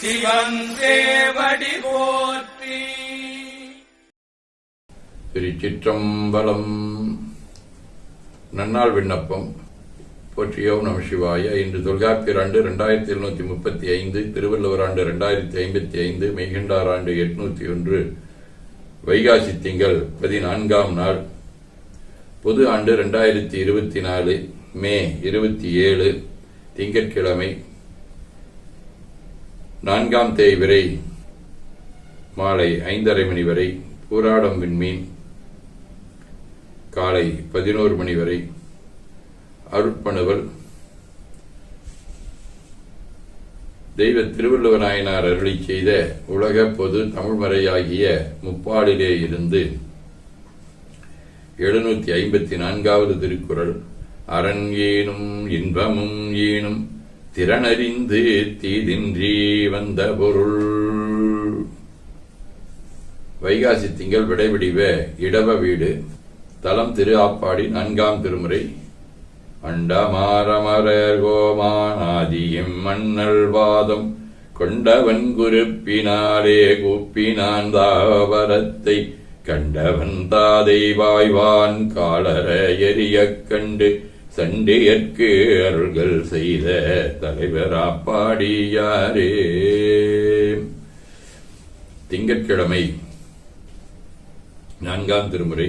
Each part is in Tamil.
சிவன் போற்றி. திருச்சிற்றம்பலம். நன்னாள் விண்ணப்பம். போற்றியோ நம சிவாய இன்று தொல்காப்பியர் ஆண்டு ரெண்டாயிரத்தி எழுநூத்தி முப்பத்தி ஐந்து திருவள்ளுவர் ஆண்டு ரெண்டாயிரத்தி ஐம்பத்தி ஐந்து மெய்கண்டார் ஆண்டு எட்நூத்தி ஒன்று வைகாசி திங்கள் பதினான்காம் நாள். பொது ஆண்டு ரெண்டாயிரத்தி இருபத்தி நாலு மே இருபத்தி ஏழு திங்கட்கிழமை நான்காம் தேய்விரை மாலை ஐந்தரை மணி வரை பூராடம் விண்மீன் காலை பதினோரு மணி வரை அருட்பணுவல் தெய்வ திருவள்ளுவ நாயனார் அருளி செய்த உலக பொது தமிழ்மறையாகிய முப்பாடிலே இருந்து எழுநூத்தி ஐம்பத்தி நான்காவது திருக்குறள் அரண் ஏனும் இன்பமும் ஏனும் திறனறிந்து தீதின்றி வந்த பொருள். வைகாசி திங்கள் விடைபிடிவ இடவ வீடு தலம் திரு ஆப்பாடி நான்காம் திருமுறை அண்டமாரமரர் கோமானாதியும் மன்னல் வாதம் கொண்டவன் குருப்பினாலே கூப்பினான் தாவரத்தை கண்டவன் தாதை வாய்வான் காலர எரியக் கண்டு சண்டியற்கு அருள்கள் செய்த தலைவராப்பாடியாரே திங்கட்கிழமை நான்காம் திருமுறை.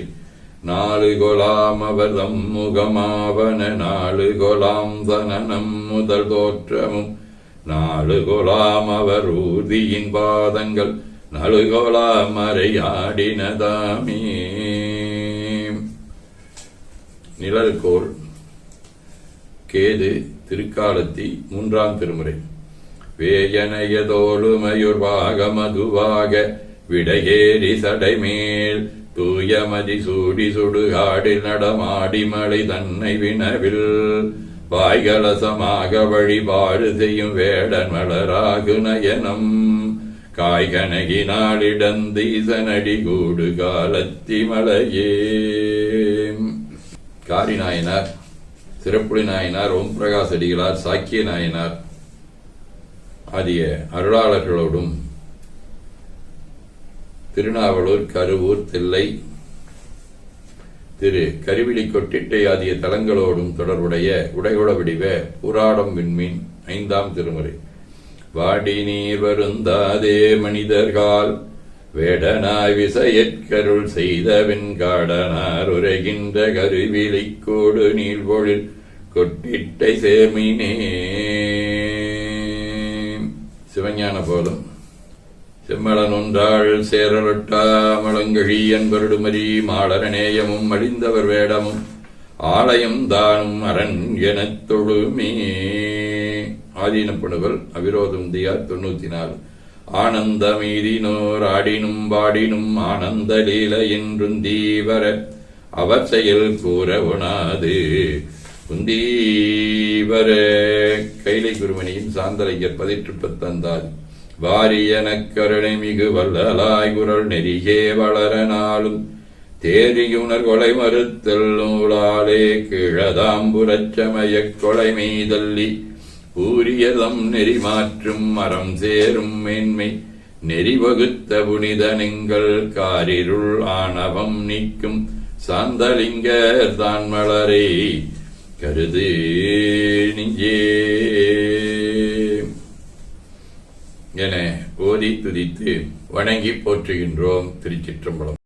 நாலு கொலாம் அவர் தம் முகமாவன நாலு கொலாம் சனனம் முதல் தோற்றமும் நாலு கொலாம் அவர் ஊதியின் பாதங்கள் நாலு கொலாம் நிழல் நிழல்கோள் கேது திருக்காலத்தி மூன்றாம் திருமுறை. வேயனையதோளுமயுர்வாக மதுவாக விடையேறி சடைமேல் தூயமதி சூடி சுடுகாடில் நடமாடி மழை தன்னை வினவில். வாய்கலசமாக வழிபாடு செய்யும் வேடன் மலராகு நயனம். காய்கனகினாளிடந்தீசனடி கூடு காலத்தி மலையே. காரிநாயனார் சிறப்புளி நாயனார் ஓம் பிரகாஷ் அடிகளார் சாக்கிய நாயனார் ஆகிய அருளாளர்களோடும் திருநாவலூர் கருவூர் தில்லை திரு கருவிழி கொட்டிட்டை ஆகிய தலங்களோடும் தொடர்புடைய உடைகுள வடிவ புராடம் விண்மீன் ஐந்தாம் திருமுறை. வாடி நீர் வருந்தாதே மனிதர்கால் வேடனாய் விசையற்கருள் செய்த காடனார் உரைகின்ற கருவிழிக்கோடு நீள்பொழில் கொட்டிட்டை சேமினே சிவஞான போலும் செம்மளன் ஒன்றாள் சேரலொட்டா மலங்கழி என்பருடுமரி மாளரநேயமும் அழிந்தவர் வேடமும் ஆலயம் தானும் அரண் எனத் தொழுமே ஆதீனப்படுவர் அவிரோதம் தியார் தொண்ணூத்தி நாலு ஆனந்தமீதினோர் ஆடினும் பாடினும் ஆனந்த லீல என்றும் தீவர அவர் செயல் கூற உணாது. குந்தீவர கைலை குருமணியின் சாந்தலையர் பதிற்று பத்தந்தாதி வாரியனக் கருணை மிகு வல்லலாய் குரல் நெறியே வளர நாளும். தேரியுணர் கொலை மறுத்தல் நூலாலே கிழதாம்புரச்சமயக் கொலை மீதல்லி. பூரியலம் நெறி மாற்றும் மரம் சேரும் மேன்மை. நெறி வகுத்த புனிதனெங்கள் காரிருள் ஆணவம் நீக்கும். சாந்தலிங்க தான் மலரை கருது நெஞ்சே. என ஓதி துதித்து வணங்கி போற்றுகின்றோம் திருச்சிற்றம்பலம்.